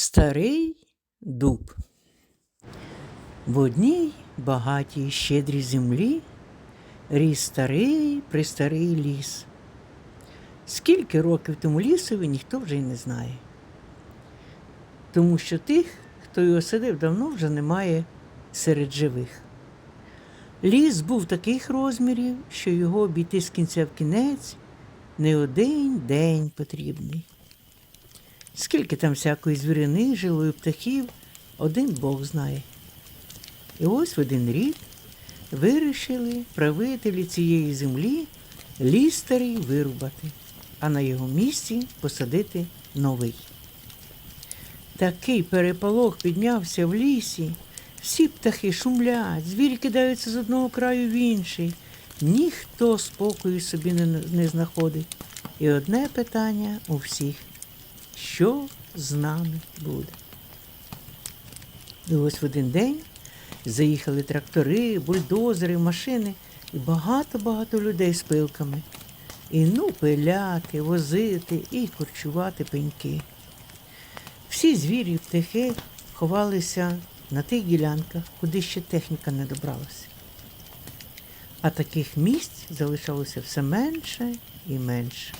Старий дуб. В одній багатій щедрій землі ріс старий престарий ліс. Скільки років тому лісові ніхто вже й не знає. Тому що тих, хто його садив давно, вже немає серед живих. Ліс був таких розмірів, що його обійти з кінця в кінець не один день потрібний. Скільки там всякої звірини жило і птахів, один Бог знає. І ось в один рік вирішили правителі цієї землі ліс старий вирубати, а на його місці посадити новий. Такий переполох піднявся в лісі, всі птахи шумлять, звірі кидаються з одного краю в інший. Ніхто спокою собі не, не знаходить. І одне питання у всіх що з нами буде. І ось в один день заїхали трактори, бульдозери, машини і багато-багато людей з пилками. І ну пиляти, возити і корчувати пеньки. Всі звірі і птахи ховалися на тих ділянках, куди ще техніка не добралася. А таких місць залишалося все менше і менше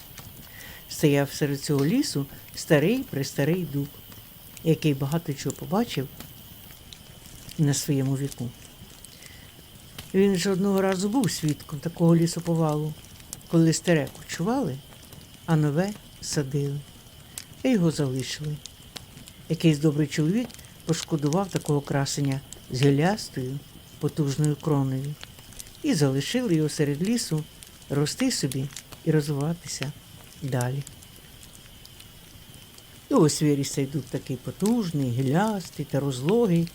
стояв серед цього лісу старий престарий дуб, який багато чого побачив на своєму віку. Він ж одного разу був свідком такого лісоповалу, коли старе кучували, а нове садили, і його залишили. Якийсь добрий чоловік пошкодував такого красення з гілястою, потужною кроною, і залишили його серед лісу рости собі і розвиватися далі. І ось виріс цей дуб такий потужний, гілястий та розлогий,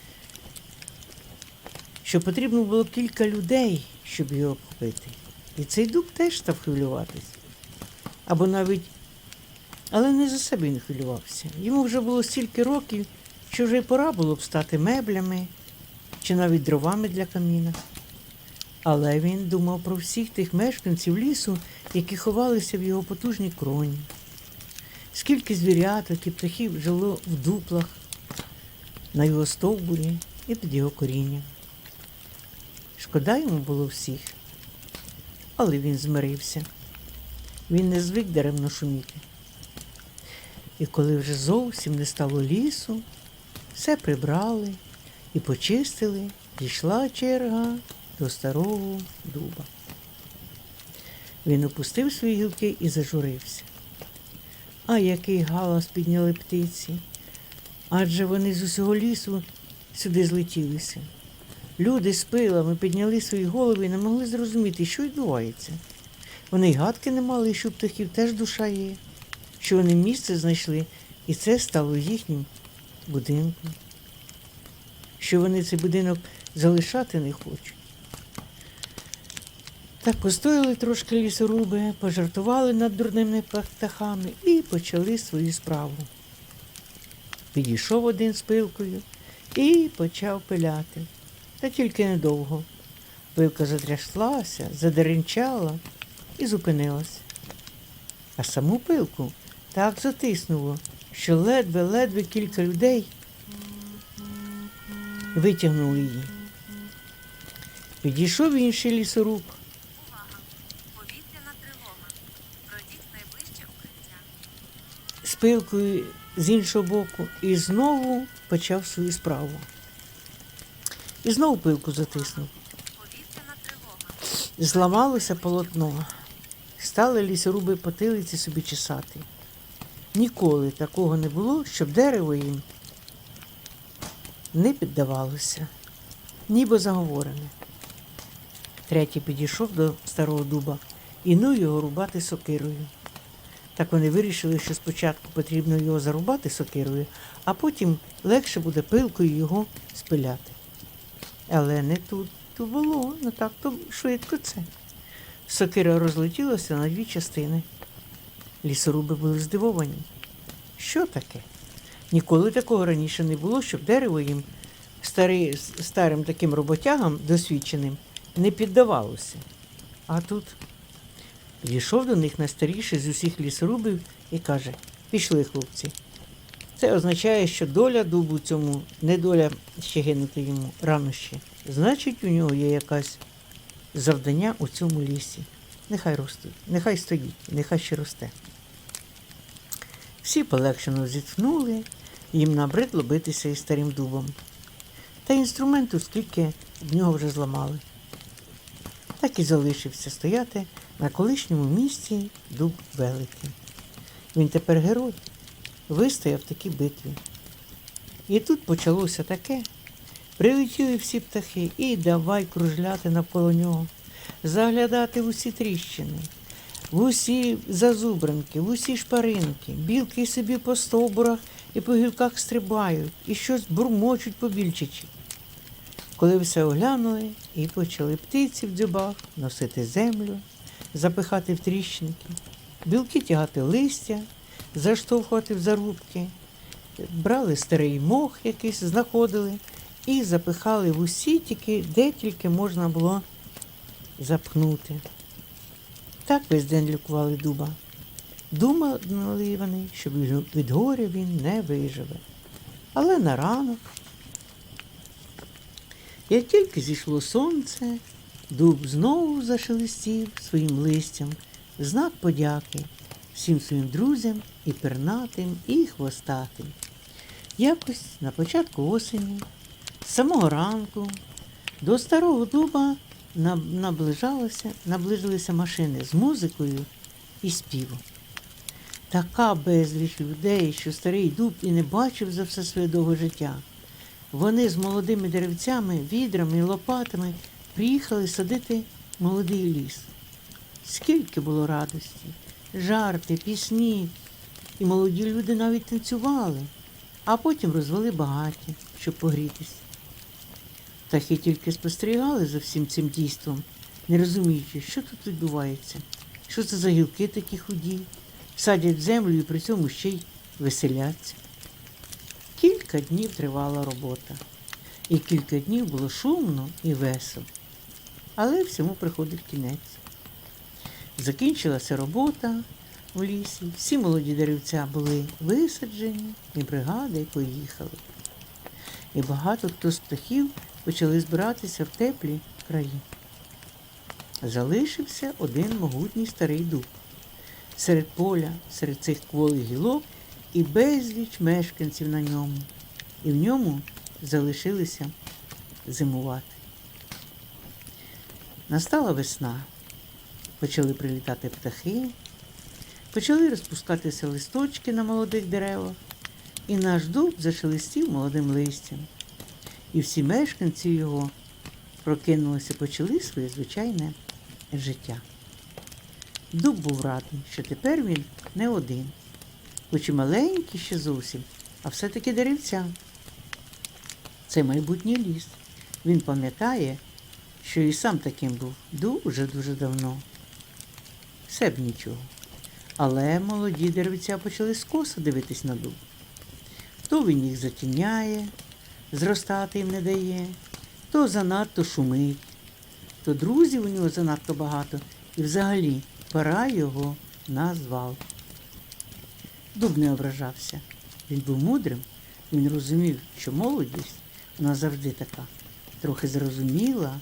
що потрібно було кілька людей, щоб його обхопити. І цей дуб теж став хвилюватись. Або навіть, але не за себе він хвилювався. Йому вже було стільки років, що вже й пора було б стати меблями чи навіть дровами для каміна. Але він думав про всіх тих мешканців лісу, які ховалися в його потужній кроні. Скільки звіряток і птахів жило в дуплах, на його стовбурі і під його корінням. Шкода йому було всіх, але він змирився. Він не звик даремно шуміти. І коли вже зовсім не стало лісу, все прибрали і почистили, дійшла черга до старого дуба. Він опустив свої гілки і зажурився. А який галас підняли птиці. Адже вони з усього лісу сюди злетілися. Люди з пилами підняли свої голови і не могли зрозуміти, що відбувається. Вони й гадки не мали, що птахів теж душа є, що вони місце знайшли, і це стало їхнім будинком. Що вони цей будинок залишати не хочуть. Так постояли трошки лісоруби, пожартували над дурними птахами і почали свою справу. Підійшов один з пилкою і почав пиляти. Та тільки недовго. Пилка затряслася, задеренчала і зупинилась. А саму пилку так затиснуло, що ледве-ледве кілька людей витягнули її. Підійшов інший лісоруб. Пилкою з іншого боку і знову почав свою справу. І знову пилку затиснув. Зламалося полотно. Стали лісоруби потилиці собі чесати. Ніколи такого не було, щоб дерево їм не піддавалося, ніби заговорене. Третій підійшов до старого дуба і ну його рубати сокирою. Так вони вирішили, що спочатку потрібно його зарубати сокирою, а потім легше буде пилкою його спиляти. Але не тут то було, не так то швидко це. Сокира розлетілася на дві частини. Лісоруби були здивовані. Що таке? Ніколи такого раніше не було, щоб дерево їм стари, старим таким роботягам досвідченим не піддавалося. А тут Підійшов до них найстаріший з усіх лісорубів і каже: Пішли, хлопці. Це означає, що доля дубу цьому, не доля ще гинути йому рано ще. Значить, у нього є якась завдання у цьому лісі. Нехай росте, нехай стоїть, нехай ще росте. Всі полегшено зітхнули, їм набридло битися із старим дубом. Та інструменту скільки в нього вже зламали. Так і залишився стояти на колишньому місці дуб великий. Він тепер герой, вистояв в такій битві. І тут почалося таке. Прилетіли всі птахи і давай кружляти навколо нього, заглядати в усі тріщини, в усі зазубринки, в усі шпаринки. Білки собі по стовбурах і по гілках стрибають, і щось бурмочуть побільчичі. Коли все оглянули і почали птиці в дзюбах носити землю, запихати в тріщинки, білки тягати листя, заштовхувати в зарубки, брали старий мох якийсь, знаходили і запихали в усі тільки, де тільки можна було запхнути. Так весь день лікували дуба. Думали вони, що від- горя він не виживе. Але на ранок як тільки зійшло сонце, дуб знову зашелестів своїм листям знак подяки всім своїм друзям і пернатим, і хвостатим. Якось на початку осені, з самого ранку, до старого дуба наб- наближалося, наближилися машини з музикою і співом. Така безліч людей, що старий дуб і не бачив за все своє довге життя. Вони з молодими деревцями, відрами і лопатами приїхали садити молодий ліс. Скільки було радості, жарти, пісні, і молоді люди навіть танцювали, а потім розвели багаття, щоб погрітися. Птахи тільки спостерігали за всім цим дійством, не розуміючи, що тут відбувається, що це за гілки такі худі, садять землю і при цьому ще й веселяться. Кілька днів тривала робота, і кілька днів було шумно і весело. Але всьому приходить кінець. Закінчилася робота у лісі, всі молоді деревця були висаджені, і бригади поїхали. І багато хто з птахів почали збиратися в теплі краї. Залишився один могутній старий дуб. Серед поля, серед цих кволих гілок і безліч мешканців на ньому, і в ньому залишилися зимувати. Настала весна, почали прилітати птахи, почали розпускатися листочки на молодих деревах, і наш дуб зашелестів молодим листям. І всі мешканці його прокинулися, почали своє звичайне життя. Дуб був радий, що тепер він не один хоч і маленький ще зовсім, а все-таки деревця. Це майбутній ліс. Він пам'ятає, що і сам таким був дуже-дуже давно. Все б нічого. Але молоді деревця почали скоса дивитись на дуб. То він їх затіняє, зростати їм не дає, то занадто шумить, то друзів у нього занадто багато, і взагалі пора його на звалку. Дуб не ображався. Він був мудрим, він розумів, що молодість вона завжди така, трохи зрозуміла,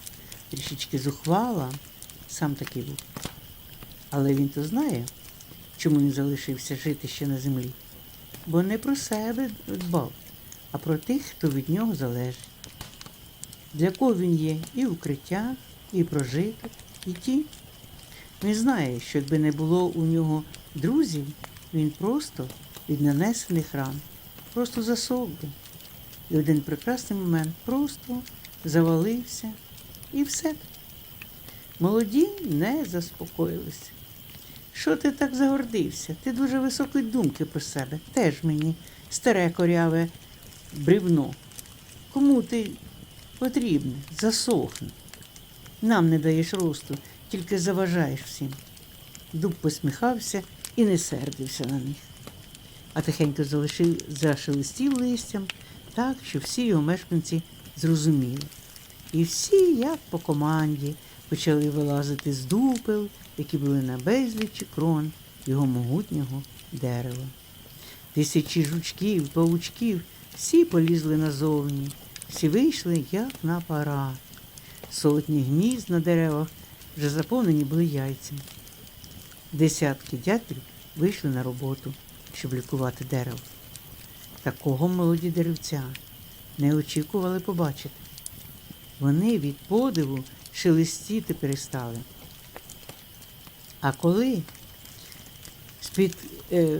трішечки зухвала, сам такий був. Але він то знає, чому він залишився жити ще на землі. Бо не про себе дбав, а про тих, хто від нього залежить. Для кого він є і укриття, і прожиток, і ті. Він знає, що якби не було у нього друзів, він просто від нанесених ран, просто засох би. І один прекрасний момент просто завалився і все. Молоді не заспокоїлися. Що ти так загордився? Ти дуже високої думки про себе. Теж мені старе коряве бревно. Кому ти потрібне? Засохне. Нам не даєш росту, тільки заважаєш всім. Дуб посміхався і не сердився на них. А тихенько залишив, зашелестів листям так, що всі його мешканці зрозуміли. І всі, як по команді, почали вилазити з дупел, які були на безлічі крон його могутнього дерева. Тисячі жучків, павучків, всі полізли назовні, всі вийшли, як на парад. Сотні гнізд на деревах вже заповнені були яйцями. Десятки дятлів вийшли на роботу, щоб лікувати дерево. Такого молоді деревця не очікували побачити. Вони від подиву шелестіти перестали. А коли з-під е,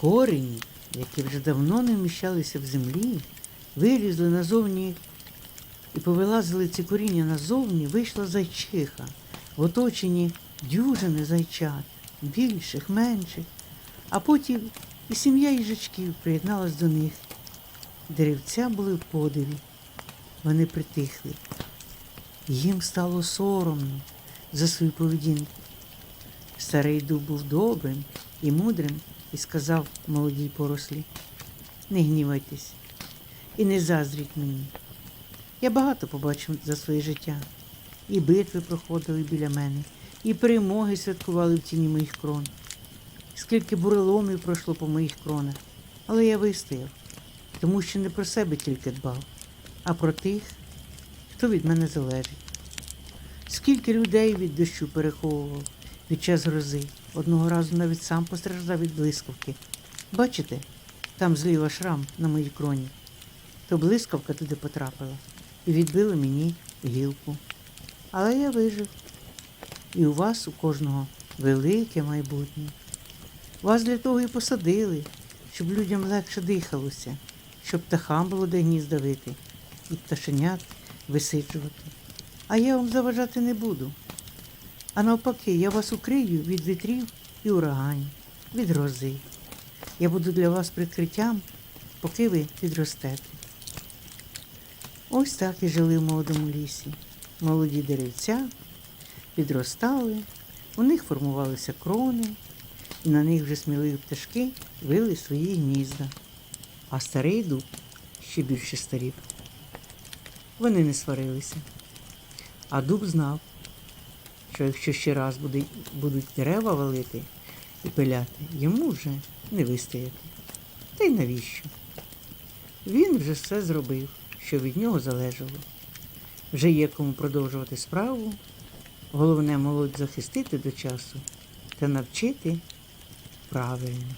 корені, які вже давно не вміщалися в землі, вилізли назовні і повилазили ці коріння назовні, вийшла зайчиха в оточенні дюжини зайчат, більших, менших, а потім і сім'я їжачків приєдналась до них. Деревця були в подиві, вони притихли. Їм стало соромно за свою поведінку. Старий дуб був добрим і мудрим і сказав молодій порослі, не гнівайтесь і не заздріть мені. Я багато побачив за своє життя. І битви проходили біля мене, і перемоги святкували в тіні моїх крон. Скільки буреломів пройшло по моїх кронах, але я вистояв, тому що не про себе тільки дбав, а про тих, хто від мене залежить. Скільки людей від дощу переховував під час грози. Одного разу навіть сам постраждав від блискавки. Бачите, там зліва шрам на моїй кроні. То блискавка туди потрапила і відбила мені гілку. Але я вижив. І у вас, у кожного, велике майбутнє. Вас для того і посадили, щоб людям легше дихалося, щоб птахам було де гнізда вити і пташенят висиджувати. А я вам заважати не буду. А навпаки, я вас укрию від вітрів і ураганів, від грози. Я буду для вас прикриттям, поки ви підростете. Ось так і жили в молодому лісі. Молоді деревця підростали, у них формувалися крони, і на них вже сміливі пташки вили свої гнізда. А старий дуб ще більше старів. Вони не сварилися. А дуб знав, що якщо ще раз будуть дерева валити і пиляти, йому вже не вистояти. Та й навіщо? Він вже все зробив, що від нього залежало. Вже є кому продовжувати справу. Головне молодь захистити до часу та навчити правильно.